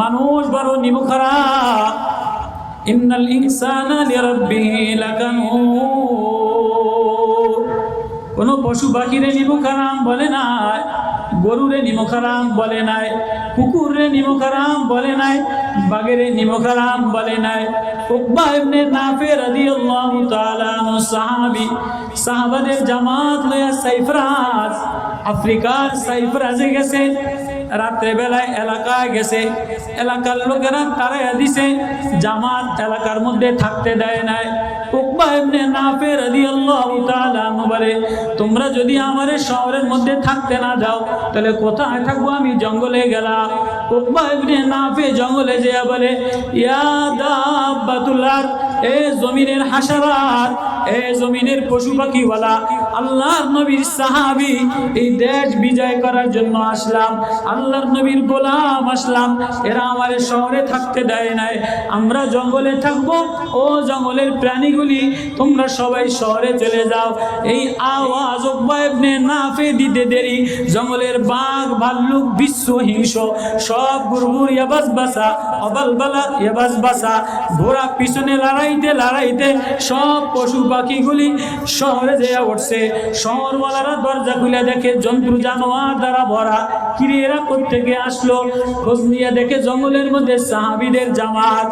মানুষ বড় নিমুখরা ইন্নাল কোন পশু পাখিরে নিমুখারাম বলে নাই, গরুরে নিমুখারাম বলে নাই কুকুরে নিমুখারাম বলে নাই বাগেরে নিমুখারাম বলে নাই। সাহাবাদের সাইফরাস আফ্রিকার সাইফরাজে গেছে রাত্রে বেলায় এলাকায় গেছে। এলাকার লোকেরা তারাই দিছে, জামাত এলাকার মধ্যে থাকতে দেয় নাই। বলে, তোমরা যদি আমার শহরের মধ্যে থাকতে না দাও, তাহলে কোথায় থাকব? আমি জঙ্গলে গেলাম। উকবা ইবনে নাফে জঙ্গলে যেয়া বলে, ইয়া এ জমিনের হাসারাত, এ জমিনের পশু পাখিওয়ালা আল্লাহর নবীর সাহাবি, এই দেশ বিজয় করার জন্য আসলাম, আল্লাহর নবীর গোলাম আসলাম। এরা আমার শহরে থাকতে দেয় নাই। আমরা জঙ্গলে থাকব, ও জঙ্গলের প্রাণীগুলি, তোমরা সবাই শহরে চলে যাও। এই আওয়াজ ইবনে নাফে দিতে দেরি। জঙ্গলের বাঘ, ভাল্লুক, বিশ্ব হিংস সব গুরগুর ইয়াবাস বাসা অবালবালা ইয়াবাস বাসা। ঘোড়া পিছনে লড়াইতে লড়াইতে সব পশু পাখিগুলি শহরে যেয়া উঠছে। শহরওয়ালারা দরজা খুলে দেখে জন্তু জানোয়ার দ্বারা ভরা। কিরে, এরা কোথেকে আসলো? খোঁজ নিয়ে দেখে জঙ্গলের মধ্যে সাহাবিদের জামাত।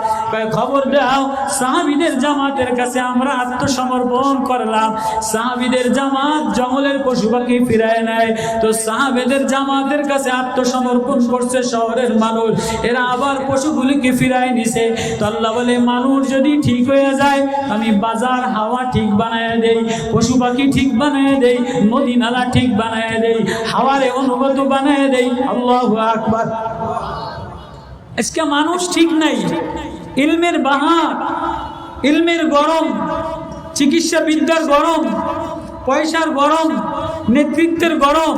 খবর দাও, সাহাবিদের জামাতের কাছে আমরা আত্মসমর্পণ করলাম। সাহাবিদের জামাত জঙ্গলের পশু পাখি ফিরায় নেয়। তো সাহাবেদের জামাতের কাছে আত্মসমর্পণ করছে শহরের মানুষ। এরা আবার পশুগুলিকে ফিরায় নিছে। তো আল্লাহ বলে, মানুষ যদি ঠিক হয়ে যায়, আমি বাজার হাওয়া ঠিক বানায় দেই, পশু পাখি ঠিক বানায় দেই নদী নালা ঠিক বানায় দেই, হাওয়ারে অনুগত বানায় দেই, আল্লাহ আকবার। আজকে মানুষ ঠিক নাই, ইলমের বাহার, ইলমের গরম চিকিৎসা বিদ্যার গরম, পয়সার গরম, নেতৃত্বের গরম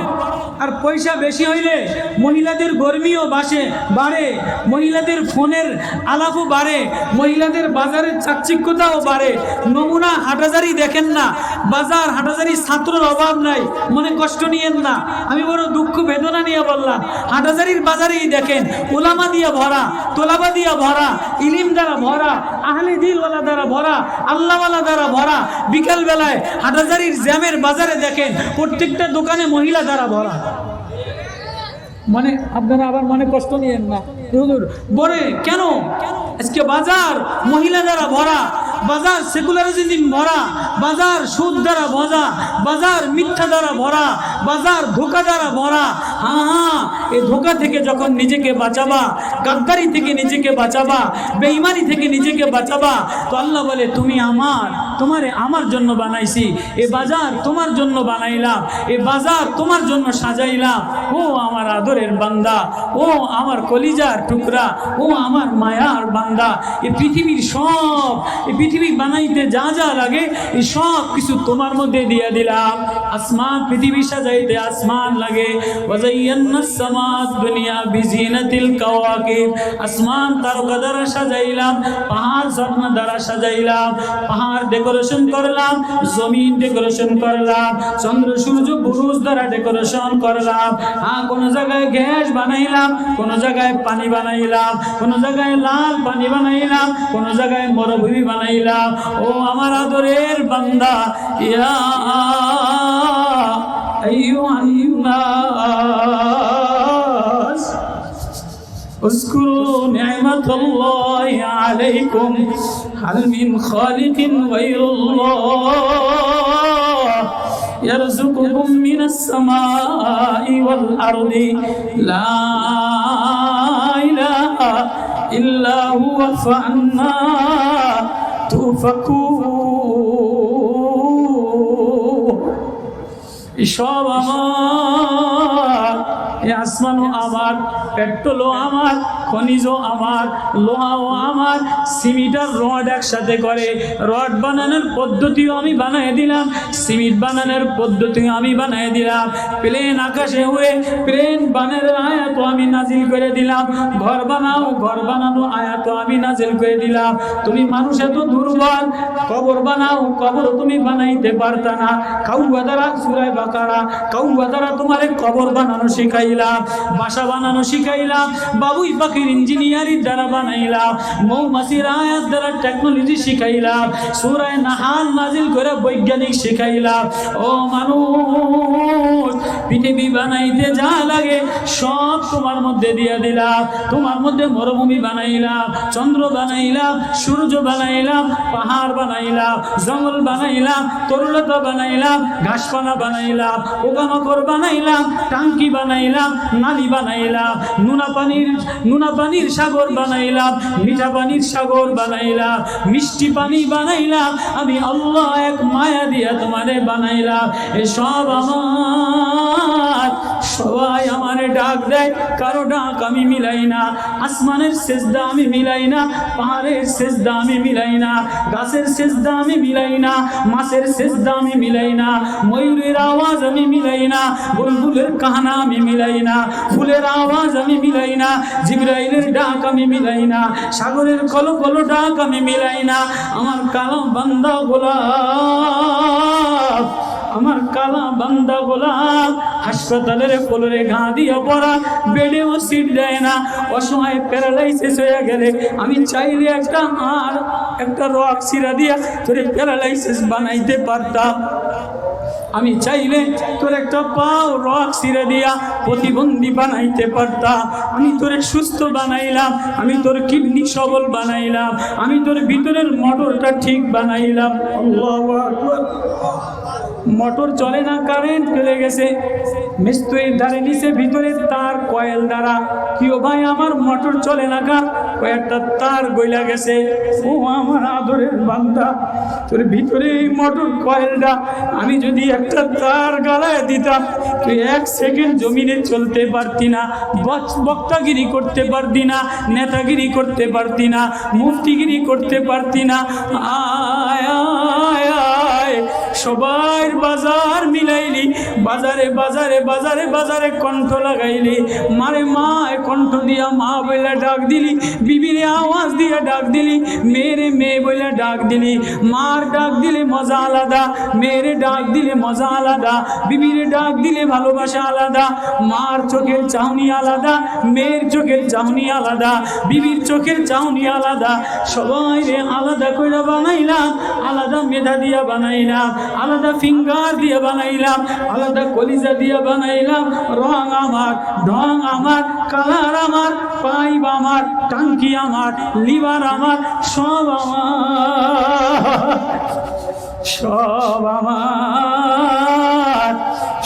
আর পয়সা বেশি হইলে মহিলাদের গর্মীও বাসে, বাড়ে। মহিলাদের ফোনের আলাপও বাড়ে। মহিলাদের বাজারের চাকচিক্যতাও বাড়ে। নমুনা হাটাজারি দেখেন না। বাজার হাটাজারি ছাত্রর অভাব নাই। মনে কষ্ট নিয়েন না। আমি বড় দুঃখ বেদনা নিয়ে বললাম হাটাজারির বাজারেই দেখেন, ওলামা দিয়া ভরা, তোলাবা দিয়া ভরা, ইলিম দ্বারা ভরা, আহলে দিলওয়ালা দ্বারা ভরা, আল্লাহওয়ালা দ্বারা ভরা। বিকাল বেলায় হাটাজারির জ্যামের বাজারে দেখেন, প্রত্যেকটা দোকানে মহিলা দ্বারা ভরা। মানে আপনারা আবার মনে কষ্ট নিয়েন না। হুজুর, বলে, কেন? আজকে বাজার, মহিলা দ্বারা ভরা বাজার সেকুলারিজম ভরা, বাজার সুদ দ্বারা ভরা, বাজার মিথ্যা দ্বারা ভরা, বাজার ধোকা দ্বারা ভরা। হ্যাঁ এই ধোকা থেকে যখন নিজেকে বাঁচাবা, গাদ্দারি থেকে নিজেকে বাঁচাবা, বেঈমানি থেকে নিজেকে বাঁচাবা, তো আল্লাহ বলে, তুমি আমার, তোমারে আমার জন্য বানাইছি, এ বাজার তোমার জন্য বানাইলাম, এ বাজার তোমার জন্য সাজাইলাম। ও আমার আদরের বান্দা, ও আমার কলিজার টুকরা, ও আমার মায়ার বান্দা, এ পৃথিবীর সব এই পৃথিবী বানাইতে যা যা লাগে, এই সব কিছু তোমার মধ্যে দিয়ে দিলাম। আসমান, পৃথিবী সাজাইতে আসমান লাগে। আসমান তারকা দ্বারা সাজাইলাম, পাহাড় ঝর্ণা দ্বারা সাজাইলাম, পাহাড় ডেকোরেশন করলাম, জমিন ডেকোরেশন করলাম, চন্দ্র, সূর্য, বুরুজ দ্বারা ডেকোরেশন করলাম। হ্যাঁ কোনো জায়গায় গ্যাস বানাইলাম, কোনো জায়গায় পানি বানাইলাম, কোনো জায়গায় লাল পানি বানাইলাম, কোনো জায়গায় মরুভূমি বানাইলাম। ও আমার আদরের বান্দা ইয়া আইয়ুহান নাস اذكروا نعمة الله عليكم هل من خالق غير الله يرزقكم من السماء والأرض لا إله إلا هو فأنا تؤفكون সব আমার এই আসমানও আমার পেট্রোলও আমার খনিজও আমার, লোহাও আমার, সিমিটার রড একসাথে করে। রড বানানোর পদ্ধতিও আমি বানিয়ে দিলাম, সিমিট বানানোর পদ্ধতিও আমি বানিয়ে দিলাম। প্লেন আকাশে উড়ে প্লেন বানানোর আয়াত আমি নাজিল করে দিলাম। ঘর বানাও, ঘর বানানো আয়াত আমি নাজিল করে দিলাম। তুমি মানুষ এত দুর্বল, কবর বানাও, কবর তুমি বানাইতে পারতা না। কাউয়া দ্বারা সুরায় বাকারা, কাউয়া দ্বারা তোমার কবর বানানো শিখাই শিখাইলাম, বাসা বানানো শিখাইলাম। বাবুই পাখির ইঞ্জিনিয়ারিং দ্বারা বানাইলাম মৌমাছির আয়াত দ্বারা টেকনোলজি শিখাইলাম, সুরায় নাহাল নাজিল করে বৈজ্ঞানিক শিখাইলাম। ও মানুষ, পৃথিবী বানাইতে যা লাগে সব তোমার মধ্যে দিয়ে দিলাম, তোমার মধ্যে মরুভূমি বানাইলাম, চন্দ্র বানাইলাম, সূর্য বানাইলাম, পাহাড় বানাইলাম, জঙ্গল বানাইলাম, তরুলতা বানাইলাম ঘাসপালা বানাইলাম, পোকামাকড় বানাইলাম, টাঙ্কি বানাইলাম, নালি বানাইলাম, নুনা পানির, নুনা পানির সাগর বানাইলাম, মিঠা পানির সাগর বানাইলাম, মিষ্টি পানি বানাইলাম, আমি আল্লাহ এক মায়া দিয়া তোমারে বানাইলাম। এসব আমার সবাই আমারে ডাক দেয় কারও ডাক আমি মিলাই না আসমানের সেজদা আমি মিলাই না পাহাড়ের সেজদা আমি মিলাই না গাছের সেজদা আমি মিলাই না মাছের সেজদা আমি মিলাই না ময়ূরের আওয়াজ আমি মিলাই না বুলবুলের কাহানা আমি মিলাই না ফুলের আওয়াজ আমি মিলাই না জিব্রাইলের ডাক আমি মিলাই না সাগরের কলো কলো ডাক আমি মিলাই না আমার কালাম বান্দা গোলাপ আমার কালা বান্দা গোলাপ, হাসপাতালের কোলরে ঘা দিয়ে পড়া বেডেও সিট দেয় না। অসময়ে প্যারালাইসিস হয়ে গেলে আমি চাইলে একটা আর একটা রক সিরা দিয়া তোরে প্যারালাইসিস বানাইতে পারতাম। আমি চাইলে তোর একটা পাও রক সিরে দিয়া প্রতিবন্ধী বানাইতে পারতাম। আমি তোরে সুস্থ বানাইলাম, আমি তোর কিডনি সবল বানাইলাম, আমি তোর ভিতরের মোটরটা ঠিক বানাইলাম। আল্লাহু মোটর চলে না কারেন্ট চলে গেছে। মিস্ত্রির ধারে নিচে, ভিতরে তার কয়েল দ্বারা। কিও ভাই, আমার মোটর চলে না কা কয়েকটা তার গইলা গেছে। ও আমার আদরের বান্দা, তোর ভিতরে এই মোটর কয়েলটা, আমি যদি একটা তার গালায় দিতাম, তুই এক সেকেন্ড জমিনে চলতে পারতি না বক্তাগিরি করতে পারতি না, নেতাগিরি করতে পারতি না মুফতিগিরি করতে পারতি না। আয় সবার বাজার মিলাইলি, বাজারে বাজারে বাজারে বাজারে কণ্ঠ লাগাইলি। মারে মা কণ্ঠ দিয়া মা বলে ডাক দিলি, বিবিরে আওয়াজ দিয়ে ডাক দিলি, মেয়েরে মেয়ে বলে ডাক দিলি। মার ডাক দিলে মজা আলাদা, মেয়েরে ডাক দিলে মজা আলাদা, বিবিরে ডাক দিলে ভালোবাসা আলাদা। মার চোখের চাহনি আলাদা, মেয়ের চোখের চাহনি আলাদা, বিবির চোখের চাহনি আলাদা। সবাই রে আলাদা করে বানাইলাম, আলাদা মেধা দিয়া বানাইলাম। আলাদা ফিঙ্গার দিয়ে বানাইলাম, আলাদা কলিজা দিয়ে বানাইলাম, রং আমার, ঢং আমার, কালার আমার পাইপ আমার, টাঙ্কি আমার, লিভার আমার, সব আমার সব আমার।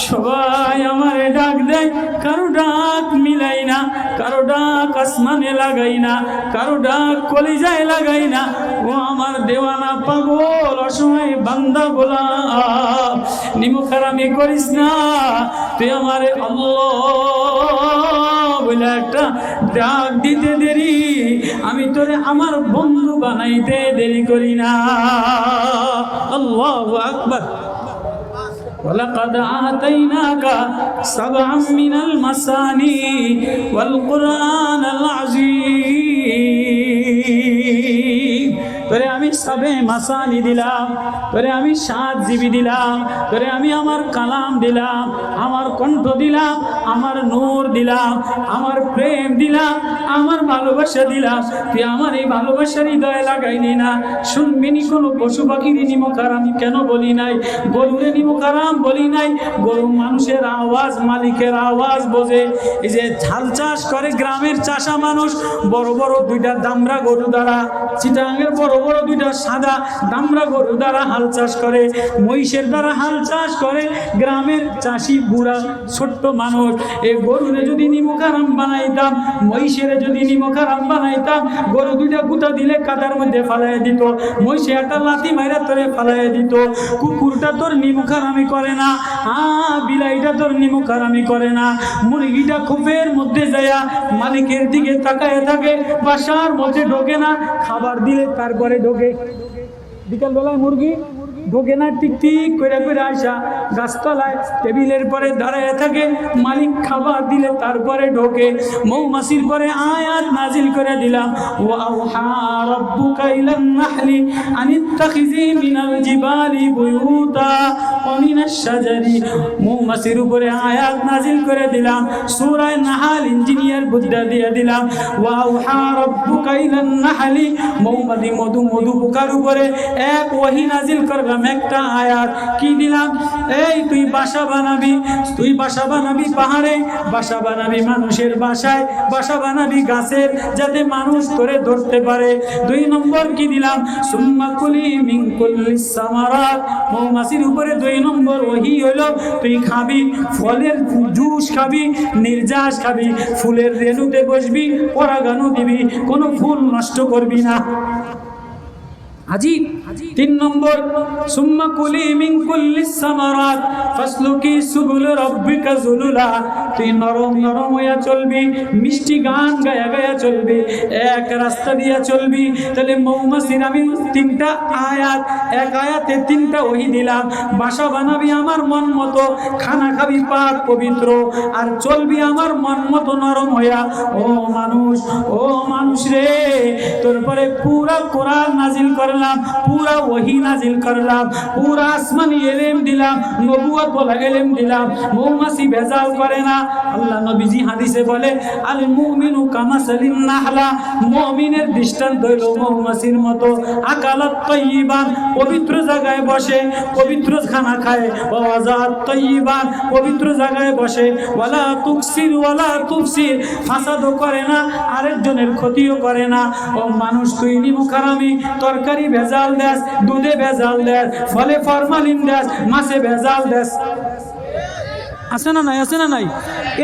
সবাই আমার ডাক দেয়, কারও ডাক মিলাই না, কারও ডাক আসমানে লাগাই না, কারও ডাক কলিজায় লাগাই না আমার দেওয়ানা পাগল অসময় বান্দা গোলাপ নিমুখারামি করিস না তুই আমারে আল্লাহ বলে একটা ডাক দিতে দেরি আমি তোরে আমার বন্ধু বানাইতে দেরি করি না আল্লাহ আকবার ولقد آتيناك سبعا من المثاني والقرآن العظيم তোরে আমি সবে মাসানি দিলাম, তোরে আমি সাত জিবি দিলাম, তোরে আমি আমার কালাম দিলাম, আমার কণ্ঠ দিলাম, আমার নূর দিলাম, আমার প্রেম দিলাম, আমার ভালোবাসা দিলাম। তুই আমার এই ভালোবাসার হৃদয়ে লাগাইনি না। শুনবিনি কোনো পশু পাখির নিমকার আমি কেন বলি নাই? গরুরে নিমকারাম বলি নাই, গরু মানুষের আওয়াজ, মালিকের আওয়াজ বোঝে। এই যে ঝাল চাষ করে গ্রামের চাষা মানুষ, বড় বড় দুইটা দামরা গরু দ্বারা চিটাঙ্গের বড় বড় দুইটা সাদা দামরা গরু দ্বারা হাল চাষ করে, মহিষের দ্বারা হাল চাষ করে, গ্রামের চাষি বুড়া ছোট্ট মানুষ। এই গরুরে যদি নিমকারাম বানাইতাম, মহিষের যদি নিমকারাম বানাইতাম, গরু দুইটা গুতা দিলে কাদার মধ্যে ফালাই দিত। মহিষে একটা লাথি মাইরা তোরে ফালাই দিত। কুকুরটা তোর নিমুখারামি করে না আ বিলাইটা তোর নিমুখারামি করে না। মুরগিটা খুপের মধ্যে যায়া মালিকের দিকে তাকায় থাকে, বাসার মধ্যে ঢোকে না, খাবার দিলে তারপরে ঢোকে। বিকালবেলায় মুরগি ঢোকে না টিক টিক করে করে আসা গাছতলায় টেবিলের পরে দাঁড়ায় থাকে, মালিক খাবার দিলে তারপরে ঢোকে, মৌমাছির পরে আয়াত নাজিল করে দিলাম মৌমাছির উপরে আয়াত নাজিল করে দিলাম সূরা নাহাল ইঞ্জিনিয়ার বুদ্ধা দিয়ে দিলাম মৌমাছি মধু মধু পোকার উপরে এক ওহি নাজিল করলাম একটা আয়াত। কি দিলাম? এই, তুই বাসা বানাবি। তুই বাসা বানাবি পাহাড়ে, বাসা বানাবি মানুষের বাসায়, বাসা বানাবি গাছের, যাতে মানুষ করে ধরতে পারে। দুই নম্বর কি দিলাম? সুম্মা কুলি মিন কুল্লিস সামারাত। মৌমাছির উপরে দুই নম্বর ওহি হলো তুই খাবি ফলের জুস খাবি, নির্যাস খাবি, ফুলের রেণুতে বসবি পরাগানু দিবি, কোনো ফুল নষ্ট করবি না। আজি তিন নম্বর, সুম্মা কুলি মিন কুল্লিস সামারাত, ফাসলুকি সুবুল রাব্বিকা যুলুলা তুই নরম নরম হইয়া চলবি, মিষ্টি গান গায়া গায়া চলবি, এক রাস্তা দিয়া চলবি। তাহলে মৌমাছির আমি তিনটা আয়াত, এক আয়াতে তিনটা ওহি দিলাম। বাসা বানাবি আমার মন মতো, খানা খাবি পাক পবিত্র, আর চলবি আমার মন মতো নরম হইয়া। ও মানুষ ও মানুষ রে, তোর পরে পুরা কোরআন নাজিল করলাম, পুরা ওহি নাজিল করলাম, পুরা আসমানি এলেম দিলাম নবুয়ত বলা এলেম দিলাম, মৌমাছি ভেজাল করে না। আল্লাহ নবীজি হাদিসে বলে, আল মুমিনু কামাসালিন নাহলা, মুমিনের দৃষ্টান্ত হইল মৌমাছির মতো, আকালাত তৈবান পবিত্র জায়গায় বসে, পবিত্র খানা খায়, ওয়াজাত তৈবান পবিত্র জায়গায় বসে, ওয়ালা তুকসির ওয়ালা তুকসির ফাসাদও করে না, আরেকজনের ক্ষতিও করে না। ও মানুষ তুই নিমুখারামি তরকারি ভেজাল দেস দুধে ভেজাল দেস ফলে ফরমালিন দেস মাছে ভেজাল দেস আছে না নাই, আছে না নাই?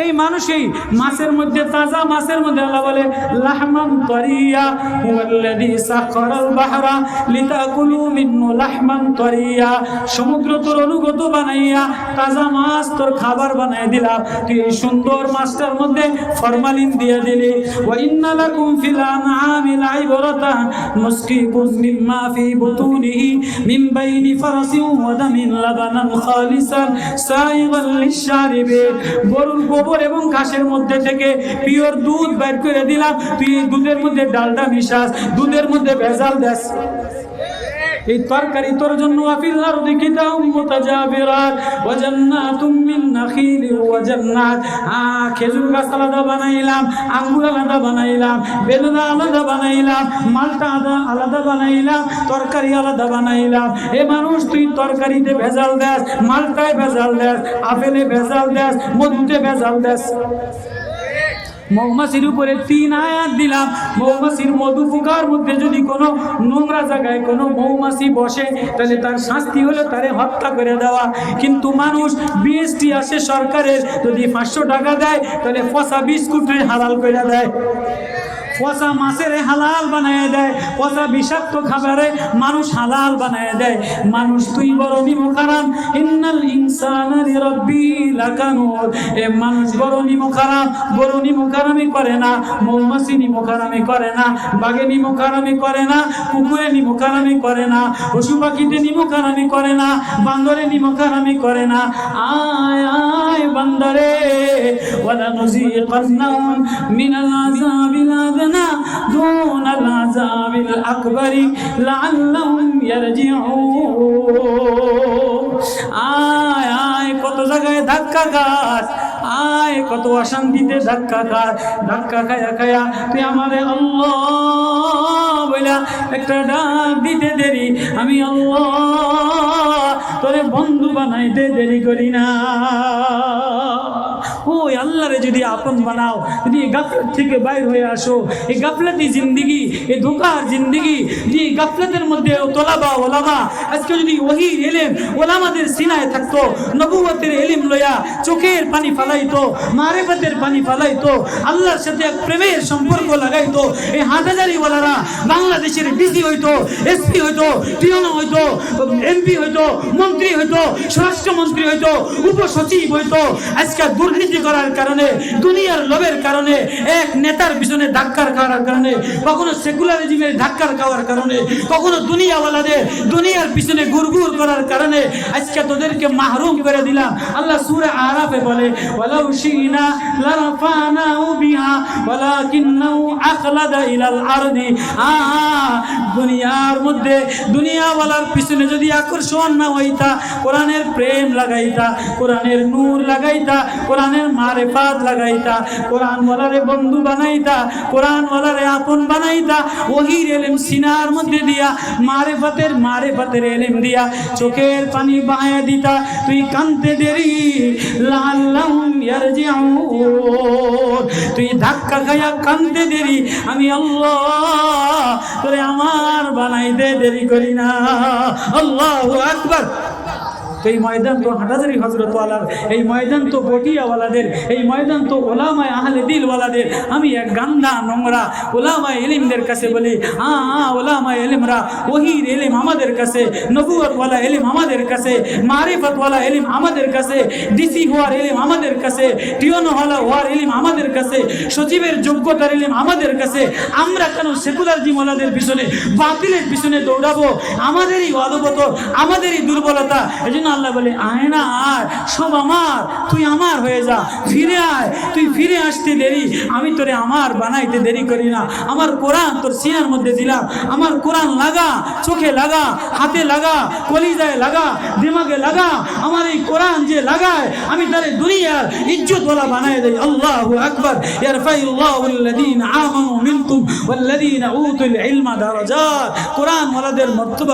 এই মানুষই মাছের মধ্যে, তাজা মাছের মধ্যে আল্লাহ বলে, লাহমান তরিয়া, হুয়াল্লাযী সাখারাল বাহরা, লিতাকুলু মিন্নু লাহমান তরিয়া, সমুদ্র তোর অনুগত বানাইয়া, তাজা মাছ তোর খাবার বানাই দিলাম তুই এই সুন্দর মাছটার মধ্যে ফরমালিন দিয়ে দিলি। ওয়া ইন্না লাকুম ফিল আনআমি লাইবরাতান মুসকিকুম মিম্মা ফি বুতুনিহি, মিন বাইনি ফারাসিন ওয়া দামিন লাবানান খালিসান, সাইগাল লিশারিবিন গরুর গোবর এবং ঘাসের মধ্যে থেকে পিওর দুধ বের করে দিলাম। তুই দুধের মধ্যে ডালডা মিশাস, দুধের মধ্যে ভেজাল দেস। এই তরকারি তোর জন্য আফিল আরদি কিতাউম মুতাজাবিরাত, ওয়া জান্নাতুম মিন নাখিল ওয়া জান্নাত। আ খেজুর গাছ আলাদা বানাইলাম, আঙ্গুর আলাদা বানাইলাম বেদানা আলাদা বানাইলাম, মালটা আলাদা বানাইলাম, তরকারি আলাদা বানাইলাম। এ মানুষ, তুই তরকারিতে ভেজাল দেস, মালটায় ভেজাল দেস, আপেলে ভেজাল দেস, মধুতে ভেজাল দেস। মৌমাছির উপরে তিন আয়াত দিলাম। মৌমাছির মধু ফুকার মধ্যে যদি কোনো নোংরা জায়গায় কোনো মৌমাছি বসে, তাহলে তার শাস্তি হলো তারে হত্যা করে দেওয়া। কিন্তু মানুষ বিএসটি আসে সরকারের, যদি পাঁচশো টাকা দেয়, তাহলে পচা বিস্কুট হালাল করে দেয়। পচা মাছের হালাল বানায় দেয়, পচা বিষাক্ত খাবারে মানুষ হালাল বানায় দেয়। মানুষ তুই বড় নিমুখারাম ইন্নাল ইনসানা লিরাব্বি লাকানুর এ মানুষ বড় নিমুখারাম বড় নিমুখারামি করে না, মৌমাছি নিমুখারামি করে না, বাঘে নিমুখারামি করে না, কুকুরে নিমুখারামি করে না, পশু পাখিতে নিমুখারামি করে না, বান্দরে নিমুখারামি করে না। আয় আয় বান্দরে ওয়ালা নুযিকান্নাহুম মিনাল আযাবিল আযনা دون العذاب الأكبر لعلهم يرجعون আয় আয় কত জায়গায় ধাক্কা খাস আয় কত অশান্তিতে ধাক্কা খাস ধাক্কা খায়া খায়া তুই আমারে আল্লাহ বইলা একটা ডাক দিতে দেরি আমি আল্লাহ তোরে বন্ধু বানাইতে দেরি করি না ওই আল্লাহরে যদি আপন বানাও যদি এই গাফলত থেকে বাইর হয়ে আসো। এই গাফলাতি জিন্দিগি, এই ধোকার জিন্দিগি যে এই গাফলাতের মধ্যে তোলাবা ওলামা। আজকে যদি ওহি এলেম ওলামাদের সিনায় থাকতো নবুয়তের এলিম লয়া চোখের পানি ফালাইতো, মারেফতের পানি ফালাইতো, আল্লাহর সাথে এক প্রেমের সম্পর্ক লাগাইতো, এই হাজারি ওলারা বাংলাদেশের ডিসি হইতো, এসপি হইতো টিওনো হইতো, এমপি হইতো, মন্ত্রী হইতো, স্বরাষ্ট্রমন্ত্রী হইতো, উপসচিব হইতো, আজকে দুর্নীতি দুর্নীতি করার কারণে, দুনিয়ার লোভের কারণে, এক নেতার পিছনে ধাক্কার খাওয়ার কারণে, কখনো সেকুলারিজমের ধাক্কার খাওয়ার কারণে, কখনো দুনিয়াওয়ালাদের দুনিয়ার পিছনে গুরগুর করার কারণে, আজকে তোদেরকে মাহরুম করে দিলাম। আল্লাহ সূরা আরাফে বলে দুনিয়ার মধ্যে দুনিয়াওয়ালার পিছনে যদি আকর্ষণ না হইতা, কোরআনের প্রেম লাগাইতা, কোরআনের নূর লাগাইতা, কোরআনের মারেফাত লাগাইতা কোরআন বন্ধু বানাইতা কোরআন আপন বানাইতা, ওহির এলেম সিনার মধ্যে দিয়া, মারেফাতের মারেফাতের এলেম দিয়া চোখের পানি বায়া দিতা, তুই কানতে দেরি ইয়ারজিউন। তুই ধাক্কা খাইয়া কানতে দেরি, আমি আল্লাহ তোরে আমার বানাইতে দেরি করি না। আল্লাহু আকবার। তো এই ময়দান তো হাটাজারি হজরতওয়ালার, এই ময়দান তো বটিয়াওয়ালাদের, এই ময়দান তো ওলামায় আহলে দিলওয়ালাদের। আমি এক গান্দা নোংরা ওলামায় এলিমদের কাছে বলি হ্যাঁ ওলামায় এলিমরা, ওহির এলিম আমাদের কাছে নবুয়তওয়ালা এলিম আমাদের কাছে, মারিফতওয়ালা এলিম আমাদের কাছে, ডিসি হওয়ার এলিম আমাদের কাছে, টিওনওয়ালা হওয়ার এলিম আমাদের কাছে সচিবের যোগ্যতার এলিম আমাদের কাছে, আমরা কেন সেকুলার জিমওয়ালাদের পিছনে, বাতিলের পিছনে দৌড়াবো? আমাদেরই অদবত আমাদেরই দুর্বলতা। এই জন্য আল্লাহ বলে আয় না আয় সব আমার। তুই আমার হয়ে যা, ফিরে আয়। তুই ফিরে আসতে দেরি। আমি তোরে আমার বানাইতে দেরি করি না। আমার কোরআন তোর সিনার মধ্যে দিলাম। আমার কোরআন লাগা, চোখে লাগা, হাতে লাগা, কলিজায় লাগা, দিমাগে লাগা। আমার এই কোরআন যে লাগায়, আমি তারে দুনিয়ার ইজ্জত ওয়ালা বানায় দেই। আল্লাহু আকবার। ইয়ারফাইল্লাহু আল্লাযীনা আমানু কোরআন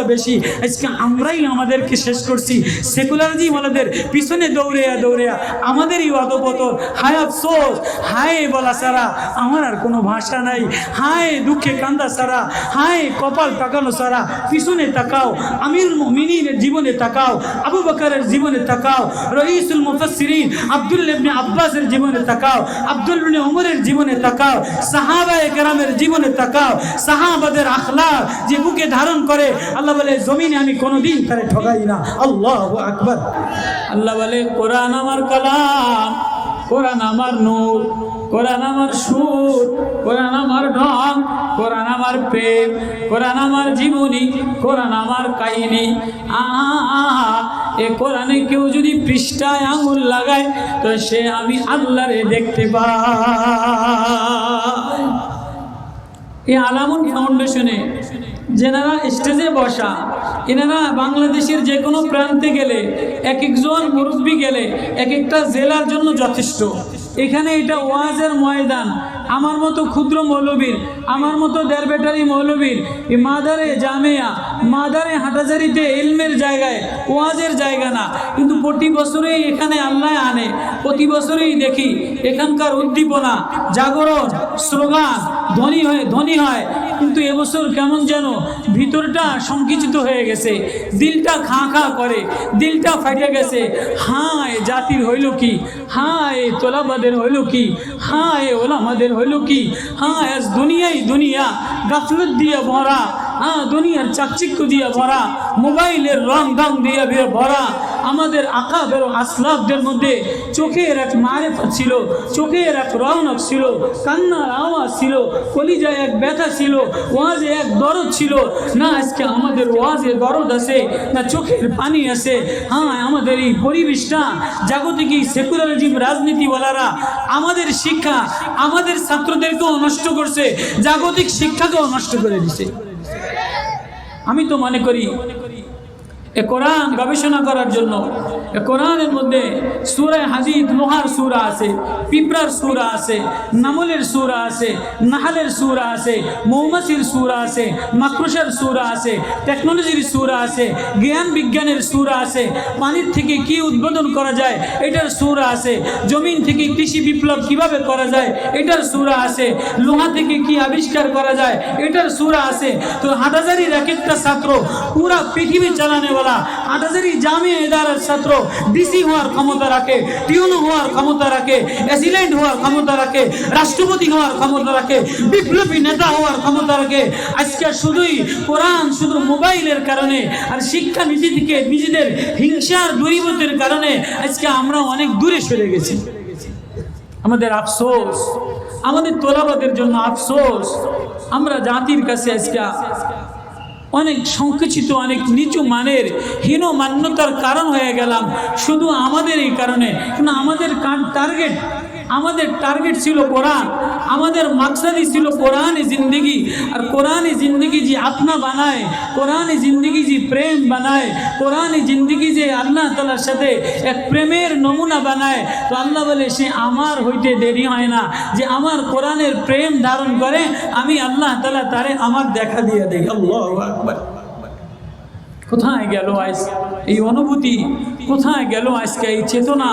বেশি। আজকে আমরাই আমাদেরকে শেষ করছি। সেকুলারিজি ওয়ালাদের পিছনে দৌড়েয়া দৌড়েয়া আমাদেরই অধপতন। হায় আফসোস, হায় বলা সারা, আমার আর কোনো ভাষা নাই। হায় দুঃখে কান্দা সারা, হায় কপাল তাকানো সারা, পিছনে তাকাও আমির মিনিনের জীবনে তাকাও, আবু বকারের জীবনে তাকাও, রইসুল মুফাসসিরিন, আব্দুল ইবনে আব্বাসের জীবনে তাকাও, আব্দুল ইবনে ওমরের জীবনে তাকাও, সাহাবায়ে কেরামের জীবনে তাকাও, সাহাবাদের আখলাক যে বুকে ধারণ করে, আল্লাহ বলে, জমিনে আমি কোনোদিন তারে ঠকাই না। আল্লাহু আকবার। আল্লাহ বলে, কোরআন আমার কালাম, কোরআন আমার নূর, কোরআন আমার সুর, কোরআন আমার ঢং, কোরআন আমার প্রেম, কোরআন আমার জীবনী, কোরআন আমার কাহিনী। আহা, এ কোরআনে কেউ যদি পৃষ্ঠায় আঙুল লাগায়, তো সে আমি আল্লাহরে দেখতে পাই। এই আলামুন ফাউন্ডেশনে যেনারা স্টেজে বসা এনারা বাংলাদেশের যে কোনো প্রান্তে গেলে এক একজন মুরব্বী গেলে এক একটা জেলার জন্য যথেষ্ট। এখানে এটা ওয়াজের ময়দান। আমার মতো ক্ষুদ্র মৌলবীর, আমার মতো দেড় ব্যাটারি মৌলবীর মাদারে জামেয়া, মাদারে হাটাজারিতে ইলমের জায়গায়, ওয়াজের জায়গা না। কিন্তু প্রতি বছরেই এখানে আল্লাহ আনে, প্রতি বছরেই দেখি এখানকার উদ্দীপনা, জাগরণ, স্লোগান, ধ্বনি হয়ে, ধ্বনি হয়। কিন্তু এবছর কেমন যেন ভিতরটা সংকুচিত হয়ে গেছে, দিলটা খাঁ খাঁ করে, দিলটা ফাটে গেছে। হ্যাঁ জাতির হইল কি? হ্যাঁ তোলাবাদের হইল কি? হ্যাঁ ওলামাদের হইল কি? হ্যাঁ এস দুনিয়াই দুনিয়া। গাফলত দিয়ে ভরা। হ্যাঁ দুনিয়ার চাকচিক্য দিয়ে ভরা। মোবাইলের রং দাম দিয়ে ভরা। আমাদের আঁকা বেরো আসলাফদের মধ্যে চোখের এক মারেফা ছিল, চোখের এক রৌনক ছিল, কান্নার আওয়াজ ছিল, কলিজায় এক ব্যথা ছিল, ওয়াজে এক দরদ ছিল। না, আজকে আমাদের ওয়াজে দরদ আছে, না চোখের পানি আছে। হ্যাঁ আমাদের এই পরিবেশটা জাগতিক এই সেকুলারিজম রাজনীতিওয়ালারা, আমাদের শিক্ষা, আমাদের ছাত্রদেরকেও নষ্ট করছে, জাগতিক শিক্ষাকেও নষ্ট করে দিছে। আমি তো মনে করি এ কোরআন গবেষণা করার জন্য এ কোরআনের মধ্যে সুরায় হাজিদ লোহার সুরা আছে পিঁপড়ার সুরা আছে নামলের সুরা আছে নাহালের সুরা আছে মৌমাছির সুরা আছে মাকড়সার সুরা আছে টেকনোলজির সুরা আছে জ্ঞান বিজ্ঞানের সুরা আছে পানির থেকে কি উদ্বোধন করা যায় এটার সুরা আছে জমিন থেকে কৃষি বিপ্লব কীভাবে করা যায় এটার সুরা আছে লোহা থেকে কি আবিষ্কার করা যায় এটার সুরা আছে তো হাটাজারির এক একটা ছাত্র পুরা পৃথিবী চালানেওয়ালা হাটাজারি জামে এদারের ছাত্র ডিসি হওয়ার ক্ষমতা রাখে, টিউন হওয়ার ক্ষমতা রাখে অ্যাসিলেন্ট হওয়ার ক্ষমতা রাখে, রাষ্ট্রপতি হওয়ার ক্ষমতা রাখে, বিপ্লবী নেতা হওয়ার ক্ষমতা রাখে। আজকে শুধুই কোরআন, শুধু মোবাইলের কারণে আর শিক্ষা নীতি থেকে নিজেদের হিংসার দূরীভূতের কারণে আজকে আমরা অনেক দূরে সরে গেছি। আমাদের আফসোস, আমাদের তোলাবাদের জন্য আফসোস, আমরা জাতির কাছে আজকে অনেক সংকুচিত, অনেক নিচু মানের, হীন মান্যতার কারণ হয়ে গেলাম। শুধু আমাদের এই কারণে কিন্তু আমাদের টার্গেট আমাদের টার্গেট ছিল কোরআন। আমাদের মাকসাদি ছিল কোরআনই জিন্দগি। আর কোরআনই জিন্দগি যে আপনা বানায়, কোরআনই জিন্দগি যে প্রেম বানায়, কোরআনই জিন্দগি যে আল্লাহ তালার সাথে এক প্রেমের নমুনা বানায়, তো আল্লাহ বলে, সে আমার হইতে দেরি হয় না। যে আমার কোরআনের প্রেম ধারণ করে, আমি আল্লাহ তালা তারে আমার দেখা দিয়ে দিই। আল্লাহ কোথায় গেল আজ এই অনুভূতি? কোথায় গেল আজকে এই চেতনা?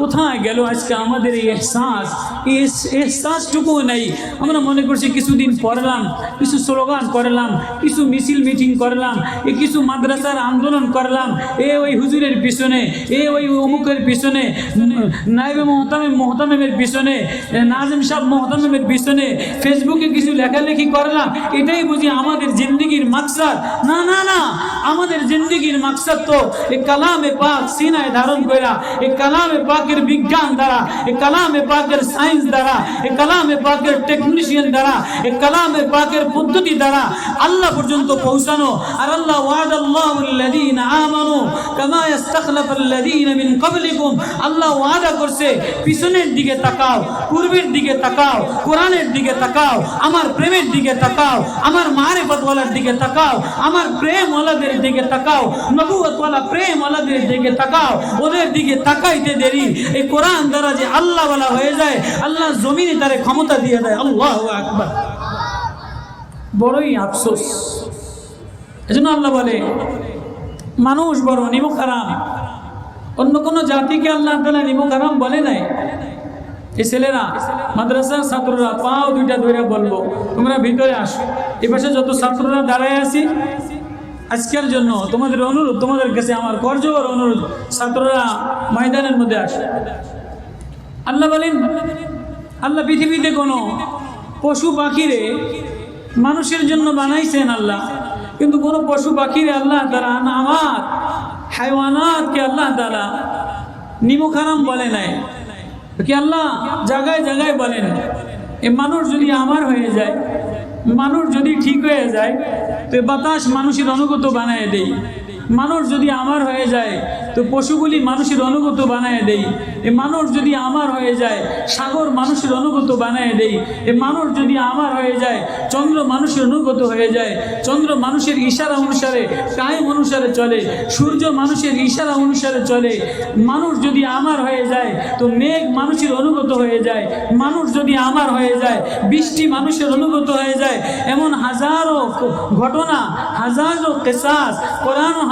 কোথায় গেল আজকে আমাদের এই এহসাস? এই এহসাসটুকু নেই। আমরা মনে করছি কিছুদিন পড়লাম, কিছু স্লোগান করলাম, কিছু মিছিল মিটিং করলাম, এ কিছু মাদ্রাসার আন্দোলন করলাম, এ ওই হুজুরের পিছনে, এ ওই অমুকের পিছনে নাইবে মোহতামিম, মোহতামিমের পিছনে নাজিম সাহেব মোহতামিমের পিছনে, ফেসবুকে কিছু লেখালেখি করলাম, এটাই বুঝি আমাদের জিন্দগির মাকসাদ? না না না, আমাদের জিন্দগির মাকসাদ তো এই কালামে পাক সিনায় ধারণ করা এই কালামে পাকের বিজ্ঞান দ্বারা এই কালামে পাকের সায়েন্স দ্বারা এই কালামে পাকের টেকনিশিয়ান দ্বারা এই কালামে পাকের পদ্ধতি দ্বারা আল্লাহ পর্যন্ত পৌঁছানো। আর আল্লাহ ওয়াদ আল্লাহুল্লাযীনা আমানু কামা ইস্তাখলাফাল্লাযীনা মিন ক্বাবলিকুম। আল্লাহ ওয়াদা করছে, পিছনের দিকে তাকাও, পূর্বের দিকে তাকাও, কোরআনের দিকে তাকাও, আমার প্রেমের দিকে তাকাও, আমার মারেফতওয়ালার দিকে তাকাও, আমার প্রেমওয়ালাদের দিকে তাকাও নবুয়তওয়ালা প্রেমওয়ালাদের দিকে তাকাও, ওদের দিকে তাকাইতে দেরি। এই কোরআন দ্বারা যে আল্লাহওয়ালা হয়ে যায়, আল্লাহ জমিনে তারে ক্ষমতা দিয়ে দেয়। আল্লাহু আকবার। বড়ই আফসোস। এজন্য আল্লাহ বলে, মানুষ বড় নিমুখ হারাম অন্য কোনো জাতিকে আল্লাহ তালা নিমুখ বলে নাই। এই ছেলেরা, মাদ্রাসার ছাত্ররা, পাও দুইটা ধরে বলব, তোমরা ভিতরে আসো। এ পাশে যত ছাত্ররা দাঁড়ায় আছি আজকের জন্য তোমাদের অনুরোধ, তোমাদের কাছে আমার করজোর অনুরোধ, ছাত্ররা ময়দানের মধ্যে আসে। আল্লাহ বলেন, আল্লাহ পৃথিবীতে কোনো পশু পাখিরে মানুষের জন্য বানাইছেন আল্লাহ, কিন্তু কোনো পশু পাখিরে আল্লাহ তারা আমার, হাইওয়ানাতকে আল্লাহ তারা নিমুখারাম বলে নাই। কি আল্লাহ জায়গায় জায়গায় বলেন, এ মানুষ যদি আমার হয়ে যায় মানুষ যদি ঠিক হয়ে যায় তো বাতাস মানুষের অনুগত বানায় দেই মানুষ যদি আমার হয়ে যায়, তো পশুগুলি মানুষের অনুগত বানায় দেই। এ মানুষ যদি আমার হয়ে যায়, সাগর মানুষের অনুগত বানায় দেই। এ মানুষ যদি আমার হয়ে যায়, চন্দ্র মানুষের অনুগত হয়ে যায়। চন্দ্র মানুষের ইশারা অনুসারে টাইম অনুসারে চলে। সূর্য মানুষের ইশারা অনুসারে চলে। মানুষ যদি আমার হয়ে যায়, তো মেঘ মানুষের অনুগত হয়ে যায়। মানুষ যদি আমার হয়ে যায়, বৃষ্টি মানুষের অনুগত হয়ে যায়। এমন হাজারো ঘটনা, হাজারো কেসাস, কোরআন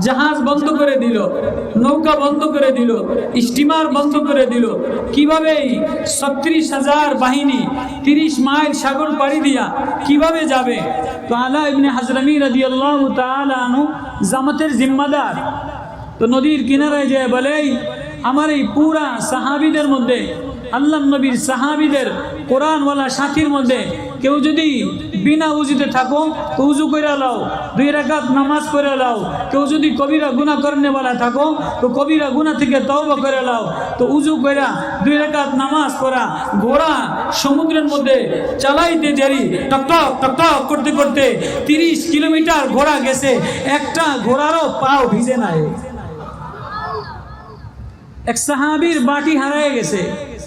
জাহাজ বন্ধ করে দিল নৌকা বন্ধ করে দিল স্টিমার বন্ধ করে দিল। কীভাবে ছত্রিশ হাজার বাহিনী তিরিশ মাইল সাগর পাড়ি দিয়া কীভাবে যাবে? তো আলা ইবনে হাজরামি রাজি আল্লাহ আনু জামাতের জিম্মাদার। তো নদীর কিনারায় যায় বলে "এই, আমার এই পুরা সাহাবিদের মধ্যে আল্লাহ নবীর সাহাবিদের কোরআনওয়ালা সাথীর মধ্যে কেউ যদি বিনা উজুতে থাকো, তো উজু করে লাও, দুই রাকাত নামাজ করে লাও। কেউ যদি কবিরা গুণা করনেওয়ালা থাকো, তো কবিরা গুণা থেকে তওবা করে লাও। তো উজু কইরা দুই রাকাত নামাজ করা ঘোড়া সমুদ্রের মধ্যে চালাইতে দেরি, টক টক টক টক করতে করতে তিরিশ কিলোমিটার ঘোড়া গেছে, একটা ঘোড়ারও পাও ভিজে নাই। এক সাহাবির বাটি হারায় গেছে,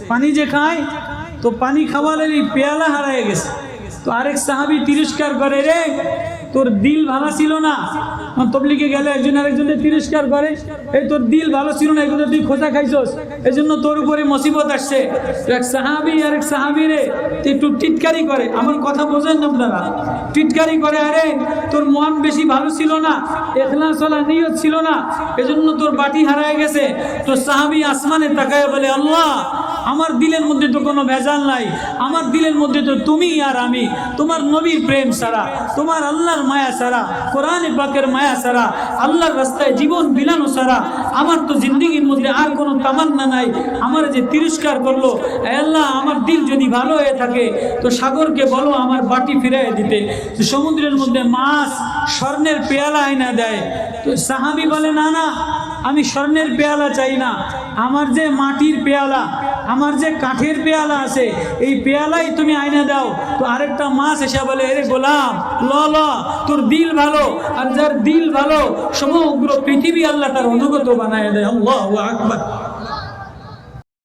পানি যে খায়, তো পানি খাওয়ালের এই পেয়ালা হারায় গেছে। তো আরেক সাহাবি তিরস্কার করে, রে, তোর দিল ভালো ছিল না? তবলিকে গেলে, একজন আরেকজনের তিরস্কার করে, এই তোর দিল ভালো ছিল না, এগুলো তুই খোঁজা খাইছস এই জন্য তোর উপরে মুসিবত আসছে। এক সাহাবি আর এক সাহাবি রে, তুই একটু টিটকারি করে, আমার কথা বোঝেন আপনারা? টিটকারি করে, আরে, তোর মন বেশি ভালো ছিল না, এখলাস চলা নিয়ত ছিল না, এজন্য তোর বাটি হারায় গেছে। তোর সাহাবি আসমানে তাকায় বলে, আল্লাহ আমার দিলের মধ্যে তো কোনো ভেজাল নাই। আমার দিলের মধ্যে তো তুমি আর আমি। তোমার নবীর প্রেম সারা তোমার আল্লাহর মায়া সারা কোরআনে পাকের মায়া সারা আল্লাহর রাস্তায় জীবন বিলানো সারা আমার তো জিন্দগির মধ্যে আর কোনো তামান্না নাই। আমার যে তিরস্কার করল আল্লাহ, আমার দিল যদি ভালো হয়ে থাকে, তো সাগরকে বলো আমার বাটি ফিরিয়ে দিতে। সমুদ্রের মধ্যে মাছ স্বর্ণের পেয়ালা আয়না দেয়। তো সাহাবি বলে, না না আমি স্বর্ণের পেয়ালা চাই না। আমার যে মাটির পেয়ালা, আমার যে কাঠের পেয়ালা আছে, এই পেয়ালাই তুমি আয়না দাও। তো আরেকটা মাছ এসে বলে, এরে গোলাম, ল ল, তোর দিল ভালো, আর যার দিল ভালো, সমগ্র পৃথিবী আল্লাহ তার অনুগত বানায় দেয়। আল্লাহ আকবার।